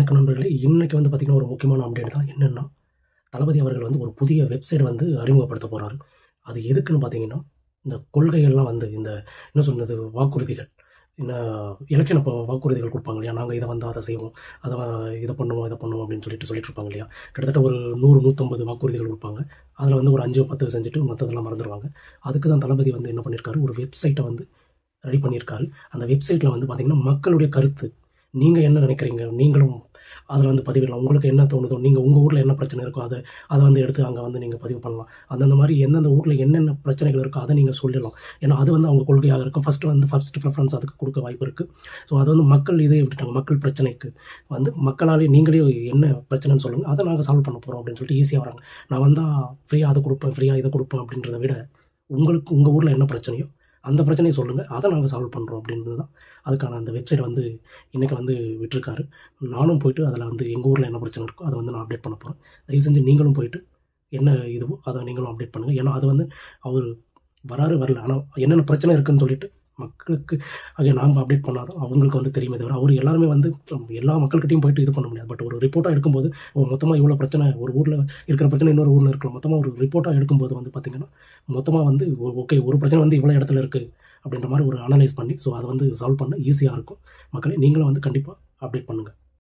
வணக்கம் நண்பர்களே. இன்றைக்கி வந்து பார்த்திங்கன்னா ஒரு முக்கியமான அப்டேட் தான். என்னென்னா தளபதி அவர்கள் வந்து ஒரு புதிய வெப்சைட் வந்து அறிமுகப்படுத்த போகிறாரு அது எதுக்குன்னு பார்த்தீங்கன்னா இந்த கொள்கைகள்லாம் வந்து இந்த என்ன சொல்றது வாக்குறுதிகள். என்ன இலக்கண வாக்குறுதிகள் கொடுப்பாங்க இல்லையா? நாங்கள் இதை வந்து அதை செய்வோம். அதை இதை பண்ணுவோம் இதை பண்ணுவோம் அப்படின்னு சொல்லிட்டு சொல்லிட்டு இருப்பாங்க இல்லையா? கிட்டத்தட்ட ஒரு நூறு நூற்றம்பது வாக்குறுதிகள் கொடுப்பாங்க. அதில் வந்து ஒரு அஞ்சு பத்து செஞ்சுட்டு மற்றதெல்லாம் மறந்துடுவாங்க அதுக்கு தான் தளபதி வந்து என்ன பண்ணியிருக்காரு ஒரு வெப்சைட்டை வந்து ரெடி பண்ணியிருக்காரு அந்த வெப்சைட்டில் வந்து பார்த்திங்கன்னா மக்களுடைய கருத்து நீங்கள் என்ன நினைக்கிறீங்க? நீங்களும் அதில் வந்து பதிவிடலாம். உங்களுக்கு என்ன தோணுதோ நீங்கள் உங்கள் ஊரில் என்ன பிரச்சனை இருக்கோ அதை அதை வந்து எடுத்து அங்கே வந்து நீங்கள் பதிவு பண்ணலாம். அந்தந்த மாதிரி எந்தெந்த ஊரில் என்னென்ன பிரச்சனைகள் இருக்கோ அதை நீங்கள் சொல்லலாம் ஏன்னா அது வந்து அவங்க கொள்கையாக இருக்கும். ஃபஸ்ட்டு வந்து ஃபர்ஸ்ட் ப்ரிஃபரன்ஸ் அதுக்கு கொடுக்க வாய்ப்பு இருக்குது ஸோ அது வந்து மக்கள் இதே விட்டுட்டாங்க. மக்கள் பிரச்சனைக்கு வந்து மக்களாலே நீங்களே என்ன பிரச்சனைன்னு சொல்லுங்கள் அதை நாங்கள் சால்வ் பண்ண போகிறோம் அப்படின்னு சொல்லிட்டு ஈஸியாக வராங்க. நான் வந்தால் ஃப்ரீயாக அதை கொடுப்பேன் ஃப்ரீயாக இதை கொடுப்பேன் அப்படின்றத விட உங்களுக்கு உங்கள் ஊரில் என்ன பிரச்சனையோ அந்த பிரச்சனையை சொல்லுங்கள் அதை நாங்கள் சால்வ் பண்ணுறோம் அப்படின்றது தான் அதுக்கான அந்த வெப்சைட் வந்து இன்றைக்கி வந்து விட்டுருக்காரு. நானும் போயிட்டு அதில் வந்து எங்கள் ஊரில் என்ன பிரச்சனை இருக்கோ அதை வந்து நான் அப்டேட் பண்ண போகிறேன் தயவு செஞ்சு நீங்களும் போயிட்டு என்ன இதுவோ அதை நீங்களும் அப்டேட் பண்ணுங்கள் ஏன்னா அது வந்து அவர் வராரு வரல. ஆனால் என்னென்ன பிரச்சனை இருக்குதுன்னு சொல்லிட்டு மக்களுக்கு ஆகிய நாம் அப்டேட் பண்ணாதான் அவங்களுக்கு வந்து தெரியுமே தவிர அவர் எல்லாருமே வந்து எல்லா மக்கள்கிட்டையும் போயிட்டு இது பண்ண முடியாது. பட் ஒரு ரிப்போர்ட்டாக எடுக்கும்போது மொத்தமாக இவ்வளோ பிரச்சனை ஒரு ஊரில் இருக்கிற பிரச்சனை இன்னொரு ஊரில் இருக்கலாம். மொத்தமாக ஒரு ரிப்போர்ட்டாக எடுக்கும்போது வந்து பார்த்திங்கன்னா மொத்தமாக வந்து ஓகே ஒரு பிரச்சனை வந்து இவ்வளோ இடத்துல இருக்குது அப்படின்ற மாதிரி ஒரு அனலைஸ் பண்ணி ஸோ அதை வந்து சால்வ் பண்ண ஈஸியாக இருக்கும். மக்களே நீங்களும் வந்து கண்டிப்பாக அப்டேட் பண்ணுங்கள்